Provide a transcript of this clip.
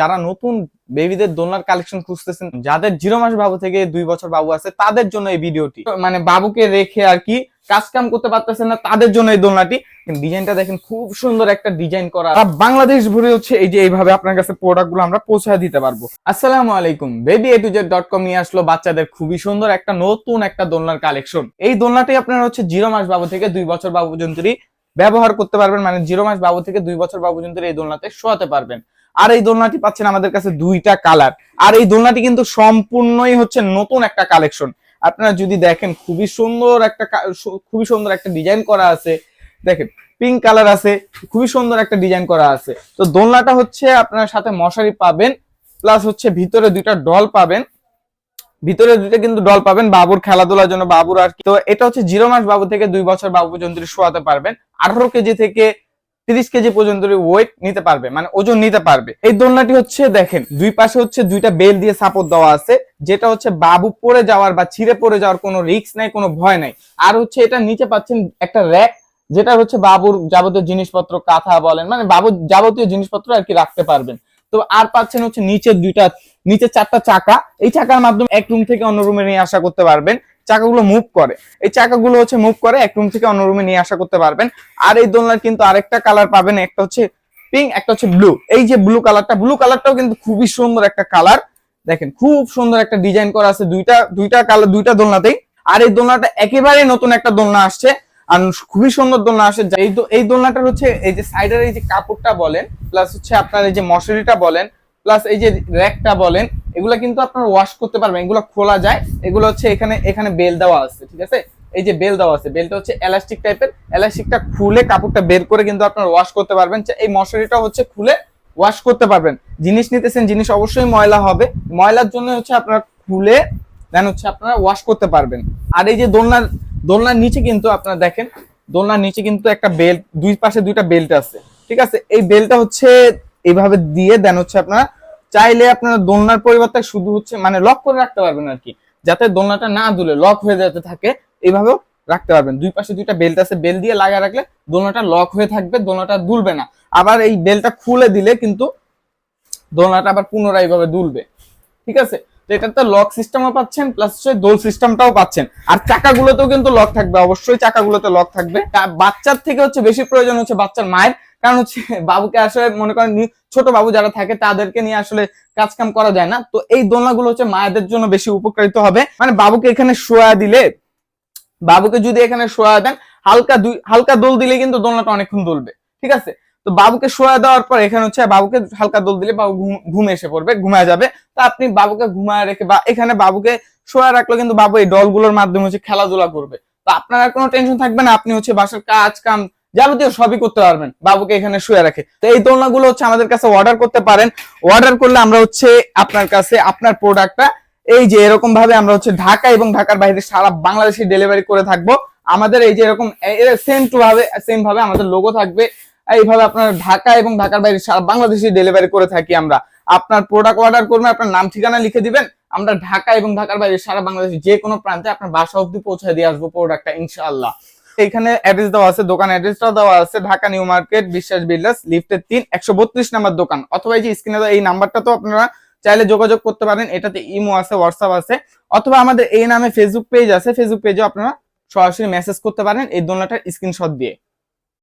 যারা নতুন বেবিদের দোলনার কালেকশন খুঁজতেছেন, যাদের জিরো মাস বাবু থেকে দুই বছর বাবু আছে, তাদের জন্য এই ভিডিওটি। মানে বাবুকে রেখে আর কি কাজ কাম করতে পারতেছেন না, তাদের জন্য এই দোলনাটি। ডিজাইনটা দেখেন, খুব সুন্দর একটা ডিজাইন করা। বাংলাদেশ ভরে হচ্ছে এই যে এইভাবে আপনার কাছে প্রোডাক্টগুলো আমরা পৌঁছে দিতে পারব। আসসালামু আলাইকুম। Baby A to Z dot com নিয়ে আসলো বাচ্চাদের খুবই সুন্দর একটা নতুন একটা দোলনার কালেকশন এই দোলনাটি আপনার হচ্ছে জিরো মাস বাবু থেকে দুই বছর বাবু পর্যন্তই ব্যবহার করতে পারবেন। মানে জিরো মাস বাবু থেকে দুই বছর বাবু পর্যন্ত এই দোলনাতে শোয়াতে পারবেন। আর এই দোলনাটি পাচ্ছেন আমাদের কাছে দুইটা কালার। আর এই দোলনাটি কিন্তু সম্পূর্ণই হচ্ছে নতুন একটা কালেকশন। আপনারা যদি দেখেন, খুবই সুন্দর একটা খুবই সুন্দর একটা ডিজাইন করা আছে। দেখেন, পিঙ্ক কালার আছে, খুবই সুন্দর একটা ডিজাইন করা আছে। তো দোলনাটা হচ্ছে আপনার সাথে মশারি পাবেন, প্লাস হচ্ছে ভিতরে দুইটা ডল পাবেন। ভিতরে দুইটা কিন্তু ডল পাবেন, বাবুর খেলাধুলার জন্য বাবুর আর কি। তো এটা হচ্ছে জিরো মাস বাবু থেকে দুই বছর বাবু পর্যন্ত শোয়াতে পারবেন। আঠারো কেজি থেকে তিরিশ কেজি পর্যন্ত ওয়েট নিতে পারবে মানে ওজন নিতে পারবে। এই দোলনাটি হচ্ছে, দেখেন, দুই পাশে হচ্ছে দুইটা বেল দিয়ে সাপোর্ট দেওয়া আছে, যেটা হচ্ছে বাবু পড়ে যাওয়ার বা ছিঁড়ে পড়ে যাওয়ার কোনো রিস্ক নাই, কোনো ভয় নাই। আর হচ্ছে এটা নিচে পাচ্ছেন একটা র্যাক যেটা হচ্ছে বাবুর যাবতীয় জিনিসপত্র, কাঁথা বলেন মানে বাবুর যাবতীয় জিনিসপত্র আর কি রাখতে পারবেন। তো আর পাচ্ছেন হচ্ছে নিচের দুইটা নিচে চারটা চাকা, এই চাকার মাধ্যমে এক রুম থেকে অন্য রুমে নিয়ে আসা করতে পারবেন। চাকাগুলো মুভ করে। এই চাকাগুলো হচ্ছে মুভ করে, এক রুম থেকে অন্য রুমে নিয়ে আসা করতে পারবেন। আর এই দোলনার কিন্তু আরেকটা কালার পাবেন, একটা হচ্ছে পিঙ্ক একটা হচ্ছে ব্লু এই যে ব্লু কালারটা ব্লু কালারটাও কিন্তু খুবই সুন্দর একটা কালার দেখেন, খুব সুন্দর একটা ডিজাইন করা আছে দুইটা দুইটা কালার দুইটা দোলনাতেই। আর এই দোলনাটা একেবারে নতুন একটা দোলনা আসছে, আর খুবই সুন্দর দোলনা আসে দো- এই দোলনাটার হচ্ছে এই যে সাইডের এই যে কাপড়টা বলেন প্লাস হচ্ছে আপনার এই যে মশারিটা বলেন প্লাস এই যে র্যাকটা বলেন এগুলা কিন্তু আপনার ওয়াশ করতে পারবেন, এগুলো খোলা যায়। এগুলো হচ্ছে এখানে এখানে বেল দেওয়া আছে, ঠিক আছে? এই যে বেল দেওয়া আছে, বেলটা হচ্ছে এলাস্টিক টাইপের এলাস্টিকটা খুলে কাপড়টা বের করে কিন্তু আপনার ওয়াশ করতে পারবেন। এই মশারিটা হচ্ছে খুলে ওয়াশ করতে পারবেন। জিনিস নিতেছেন, জিনিস অবশ্যই ময়লা হবে। ময়লার জন্য হচ্ছে আপনারা খুলে দেন হচ্ছে আপনারা ওয়াশ করতে পারবেন। আর এই যে দোলনার দোলনার নিচে কিন্তু আপনারা দেখেন, দোলনার নিচে কিন্তু একটা বেল্ট দুই পাশে দুইটা বেল্ট আছে, ঠিক আছে? এই বেলটা হচ্ছে এইভাবে দিয়ে দেন হচ্ছে আপনারা চাইলে আপনারা দোলনার পরিবর্তে শুধু হচ্ছে মানে লক করে রাখতে পারবেন আর কি। যাতে দোলনাটা না দুলে লক হয়ে যেতে থাকে, এইভাবেও রাখতে পারবেন। দুই পাশে দুইটা বেল্ট আছে বেল দিয়ে লাগা রাখলে দোলনাটা লক হয়ে থাকবে, দোলনাটা দুলবে না। আবার এই বেলটা খুলে দিলে কিন্তু দোলনাটা আবার পুনরায় এইভাবে দুলবে। ঠিক আছে? এটাতে লক সিস্টেমও পাচ্ছেন প্লাস হচ্ছে দোল সিস্টেমটাও পাচ্ছেন। আর চাকাগুলোতেও কিন্তু লক থাকবে, অবশ্যই চাকাগুলোতে লক থাকবে। বাচ্চার থেকে হচ্ছে বেশি প্রয়োজন হচ্ছে বাচ্চার মায়ের, কারণ হচ্ছে বাবুকে আসলে মনে করেন ছোট বাবু যারা থাকে তাদেরকে নিয়ে আসলে কাজ কাম করা যায় না। তো এই দোলনাগুলো হচ্ছে মায়েদের জন্য বেশি উপকারিত হবে। মানে বাবুকে এখানে শোয়া দিলে, বাবুকে যদি এখানে শোয়া দেন, হালকা দুই হালকা দোল দিলে কিন্তু দোলনাটা অনেকক্ষণ দুলবে। ঠিক আছে? তো বাবুকে শোয়া দেওয়ার পর এখানে হচ্ছে বাবুকে হালকা দোল দিলে বাবু ঘুম- এসে পড়বে, ঘুমায় যাবে। তো আপনি বাবুকে ঘুমায় রেখে বা এখানে বাবুকে শোয়া রাখলে কিন্তু বাবু এই ডলগুলোর মাধ্যমে হচ্ছে খেলাধুলা করবে। তো আপনার আর কোনো টেনশন থাকবে না, আপনি হচ্ছে বাসার কাজ, কাম যাবতীয় সবই করতে পারবেন, বাবুকে এখানে শুয়ে রাখে। তো এই দোলনাগুলো হচ্ছে আমাদের কাছে অর্ডার করতে পারেন। অর্ডার করলে আমরা হচ্ছে আপনার কাছে আপনার প্রোডাক্টটা এই যে এরকম ভাবে আমরা হচ্ছে ঢাকা এবং ঢাকার বাইরে সারা বাংলাদেশে ডেলিভারি করে থাকব। আমাদের এই যে এরকম সেম টু ভাবে সেম ভাবে আমাদের লোগো থাকবে। এইভাবে আপনার ঢাকা এবং ঢাকার বাইরে সারা বাংলাদেশে ডেলিভারি করে থাকি আমরা। আপনার প্রোডাক্ট অর্ডার করবেন, আপনার নাম, ঠিকানা লিখে দিবেন, আমরা ঢাকা এবং ঢাকার বাইরে সারা বাংলাদেশে যে কোনো প্রান্তে আপনার বাসা অবধি পৌঁছে দিয়ে আসব প্রোডাক্টটা ইনশাআল্লাহ। এখানে অ্যাড্রেস দেওয়া আছে, দোকান অ্যাড্রেসটা দেওয়া আছে, Dhaka New Market, Biswas builders লিফটের তিন, একশো বত্রিশ নাম্বার দোকান। অথবা এই যে স্ক্রিনে এই নাম্বারটা তো আপনারা চাইলে যোগাযোগ করতে পারেন, এটাতে ইমো আছে, হোয়াটসঅ্যাপ আছে। অথবা আমাদের এই নামে ফেসবুক পেজ আছে ফেসবুক পেজেও আপনারা সরাসরি মেসেজ করতে পারেন, এই দোলনাটার স্ক্রিনশট দিয়ে।